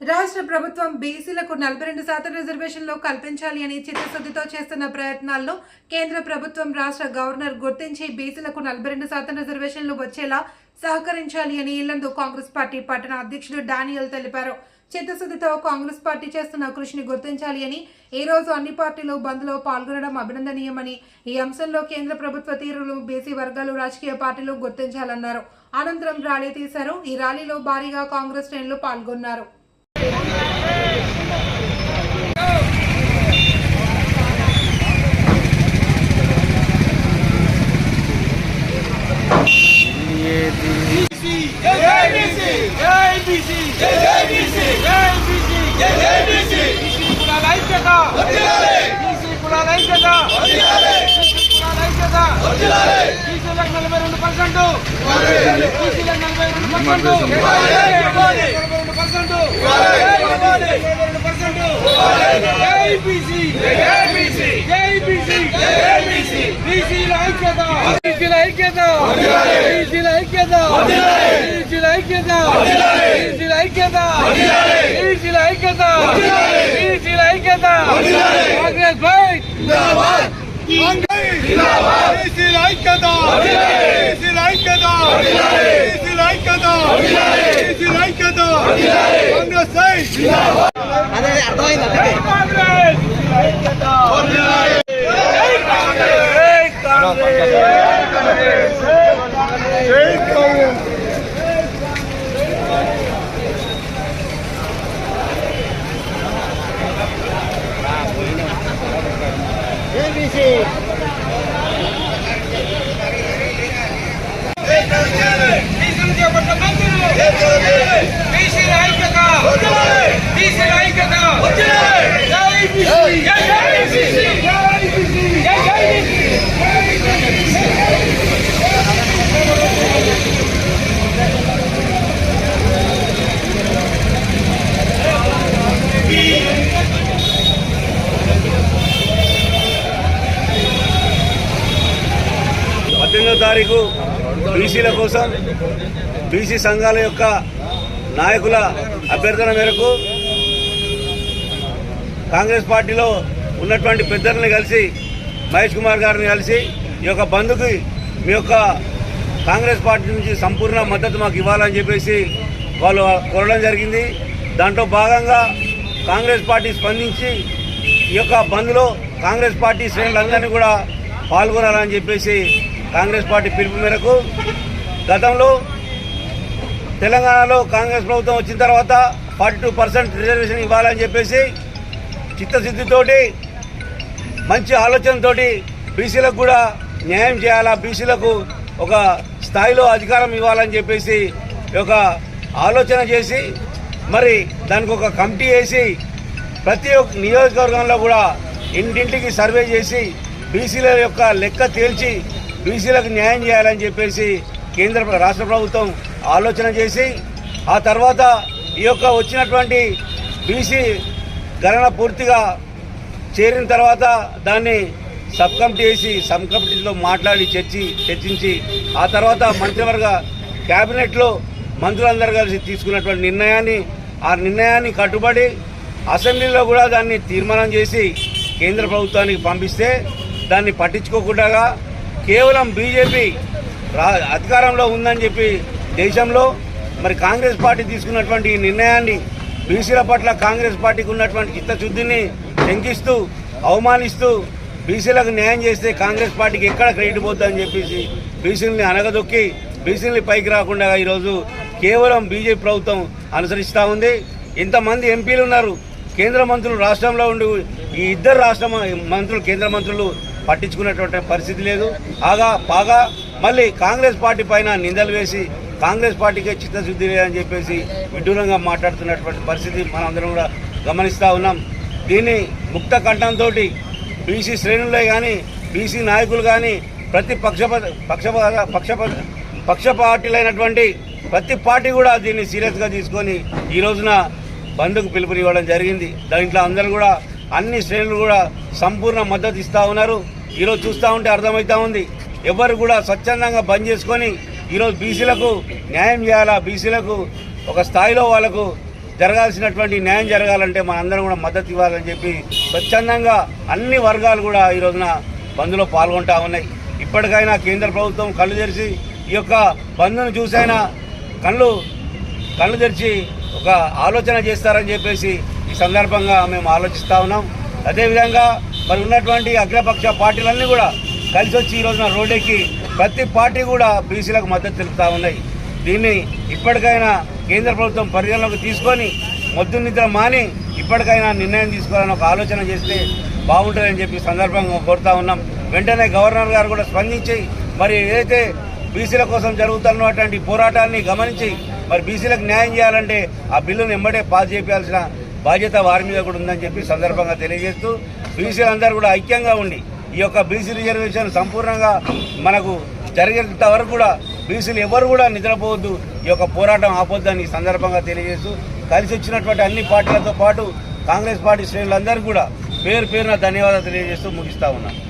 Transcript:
రాష్ట్ర ప్రభుత్వం బీసీలకు నలభై రెండు శాతం రిజర్వేషన్లు కల్పించాలి అని చిత్తశుద్ధితో చేస్తున్న ప్రయత్నాల్లో కేంద్ర ప్రభుత్వం రాష్ట్ర గవర్నర్ గుర్తించి బీసీలకు నలభై రెండు శాతం రిజర్వేషన్లు వచ్చేలా సహకరించాలి అని ఇల్లందు కాంగ్రెస్ పార్టీ పట్టణ అధ్యక్షుడు డానియల్ తెలిపారు. చిత్తశుద్ధితో కాంగ్రెస్ పార్టీ చేస్తున్న కృషిని గుర్తించాలి అని ఈ రోజు అన్ని పార్టీలు బంద్లో పాల్గొనడం అభినందనీయమని ఈ అంశంలో కేంద్ర ప్రభుత్వ తీరులు బీసీ వర్గాలు రాజకీయ పార్టీలు గుర్తించాలన్నారు. అనంతరం ర్యాలీ తీశారు. ఈ ర్యాలీలో భారీగా కాంగ్రెస్ శ్రేణులు పాల్గొన్నారు. నలభై రెండు పర్సెంట్ నలభై రెండు పర్సెంట్ కాంగ్రెస్ బైక్ బీసీల ఐక్యత కాంగ్రెస్ సై జై కాంగ్రెస్ బీసీల చేపట్ల మంత్రులు బీసీల ఐక్యత బీసీల ఐక్యత జై బీసీ జై బీసీ జై బీసీ జై బీసీ పద్దెనిమిదో తారీఖు బీసీల కోసం బీసీ సంఘాల యొక్క నాయకుల అభ్యర్థన మేరకు కాంగ్రెస్ పార్టీలో ఉన్నటువంటి పెద్దలను కలిసి మహేష్ కుమార్ గారిని కలిసి ఈ యొక్క బంధుకి మీ యొక్క కాంగ్రెస్ పార్టీ నుంచి సంపూర్ణ మద్దతు మాకు ఇవ్వాలని చెప్పేసి వాళ్ళు కోరడం జరిగింది. దాంట్లో భాగంగా కాంగ్రెస్ పార్టీ స్పందించి ఈ యొక్క బంద్లో కాంగ్రెస్ పార్టీ శ్రేణులందరినీ కూడా పాల్గొనాలని చెప్పేసి కాంగ్రెస్ పార్టీ పిలుపు మేరకు గతంలో తెలంగాణలో కాంగ్రెస్ ప్రభుత్వం వచ్చిన తర్వాత ఫార్టీ టూ పర్సెంట్ రిజర్వేషన్ ఇవ్వాలని చెప్పేసి చిత్తశుద్ధితోటి మంచి ఆలోచనతోటి బీసీలకు కూడా న్యాయం చేయాలా బీసీలకు ఒక స్థాయిలో అధికారం ఇవ్వాలని చెప్పేసి ఒక ఆలోచన చేసి మరి దానికి ఒక కమిటీ వేసి ప్రతి ఒక్క నియోజకవర్గంలో కూడా ఇంటింటికి సర్వే చేసి బీసీల యొక్క లెక్క తేల్చి బీసీలకు న్యాయం చేయాలని చెప్పేసి కేంద్ర రాష్ట్ర ప్రభుత్వం ఆలోచన చేసి ఆ తర్వాత ఈ యొక్క వచ్చినటువంటి బీసీ గణన పూర్తిగా చేరిన తర్వాత దాన్ని సబ్ కమిటీ వేసి సబ్ కమిటీలో మాట్లాడి చర్చి చర్చించి ఆ తర్వాత మంత్రివర్గ క్యాబినెట్లో మంత్రులందరూ కలిసి తీసుకున్నటువంటి నిర్ణయాన్ని ఆ నిర్ణయాన్ని కట్టుబడి అసెంబ్లీలో కూడా దాన్ని తీర్మానం చేసి కేంద్ర ప్రభుత్వానికి పంపిస్తే దాన్ని పట్టించుకోకుండా కేవలం బీజేపీ రా అధికారంలో ఉందని చెప్పి దేశంలో మరి కాంగ్రెస్ పార్టీ తీసుకున్నటువంటి ఈ నిర్ణయాన్ని బీసీల పట్ల కాంగ్రెస్ పార్టీకి ఉన్నటువంటి చిత్తశుద్ధిని శంకిస్తూ అవమానిస్తూ బీసీలకు న్యాయం చేస్తే కాంగ్రెస్ పార్టీకి ఎక్కడ క్రెడిట్ పోద్దని చెప్పేసి బీసీలని అనగదొక్కి బీసీలని పైకి రాకుండా ఈరోజు కేవలం బీజేపీ ప్రభుత్వం అనుసరిస్తూ ఉంది. ఇంతమంది ఎంపీలు ఉన్నారు. కేంద్ర మంత్రులు రాష్ట్రంలో ఉండి ఈ ఇద్దరు రాష్ట్ర మ- మంత్రులు కేంద్ర మంత్రులు పట్టించుకున్నటువంటి పరిస్థితి లేదు. ఆగా బాగా మళ్ళీ కాంగ్రెస్ పార్టీ పైన నిందలు వేసి కాంగ్రెస్ పార్టీకే చిత్తశుద్ధి లేదని చెప్పేసి విడ్డూరంగా మాట్లాడుతున్నటువంటి పరిస్థితి మనందరం కూడా గమనిస్తూ ఉన్నాం. దీన్ని ముక్త కంఠంతో బీసీ శ్రేణులే కానీ బీసీ నాయకులు కానీ ప్రతి పక్షప పక్షప పక్షప పక్ష పార్టీలైనటువంటి ప్రతి పార్టీ కూడా దీన్ని సీరియస్గా తీసుకొని ఈ రోజున బంద్కు పిలుపునివ్వడం జరిగింది. దాంట్లో అందరూ కూడా అన్ని శ్రేణులు కూడా సంపూర్ణ మద్దతు ఇస్తూ ఉన్నారు. ఈరోజు చూస్తూ ఉంటే అర్థమవుతా ఉంది. ఎవరు కూడా స్వచ్ఛందంగా బంద్ చేసుకొని ఈరోజు బీసీలకు న్యాయం చేయాలా? బీసీలకు ఒక స్థాయిలో వాళ్ళకు జరగాల్సినటువంటి న్యాయం జరగాలంటే మనందరం కూడా మద్దతు ఇవ్వాలని చెప్పి స్వచ్ఛందంగా అన్ని వర్గాలు కూడా ఈ రోజున బంద్లో పాల్గొంటా ఉన్నాయి. ఇప్పటికైనా కేంద్ర ప్రభుత్వం కళ్ళు తెరిచి ఈ యొక్క బంద్ను చూసైనా కళ్ళు కళ్ళు తెరిచి ఒక ఆలోచన చేస్తారని చెప్పేసి ఈ సందర్భంగా మేము ఆలోచిస్తూ ఉన్నాం. అదేవిధంగా మరి ఉన్నటువంటి అగ్రపక్ష పార్టీలన్నీ కూడా కలిసి వచ్చి ఈ రోజున రోడ్డెక్కి ప్రతి పార్టీ కూడా బీసీలకు మద్దతు తెలుపుతా ఉన్నాయి. దీన్ని ఇప్పటికైనా కేంద్ర ప్రభుత్వం పరిగణలోకి తీసుకొని మొద్దు నిద్ర మాని ఇప్పటికైనా నిర్ణయం తీసుకోవాలని ఒక ఆలోచన చేస్తే బాగుంటుందని చెప్పి సందర్భంగా కోరుతా ఉన్నాం. వెంటనే గవర్నర్ గారు కూడా స్పందించి మరి ఏదైతే బీసీల కోసం జరుగుతున్నటువంటి పోరాటాన్ని గమనించి మరి బీసీలకు న్యాయం చేయాలంటే ఆ బిల్లును ఎంబడే పాస్ చేయాల్సిన బాధ్యత వారి మీద కూడా ఉందని చెప్పి సందర్భంగా తెలియజేస్తూ బీసీలందరూ కూడా ఐక్యంగా ఉండి ఈ యొక్క బీసీ రిజర్వేషన్ సంపూర్ణంగా మనకు జరిగేంత వరకు కూడా బీసీలు ఎవరు కూడా నిద్రపోవద్దు ఈ యొక్క పోరాటం ఆపొద్దని ఈ సందర్భంగా తెలియజేస్తూ కలిసి వచ్చినటువంటి అన్ని పార్టీలతో పాటు కాంగ్రెస్ పార్టీ శ్రేణులందరికీ కూడా పేరు పేరున ధన్యవాదాలు తెలియజేస్తూ ముగిస్తా ఉన్నాను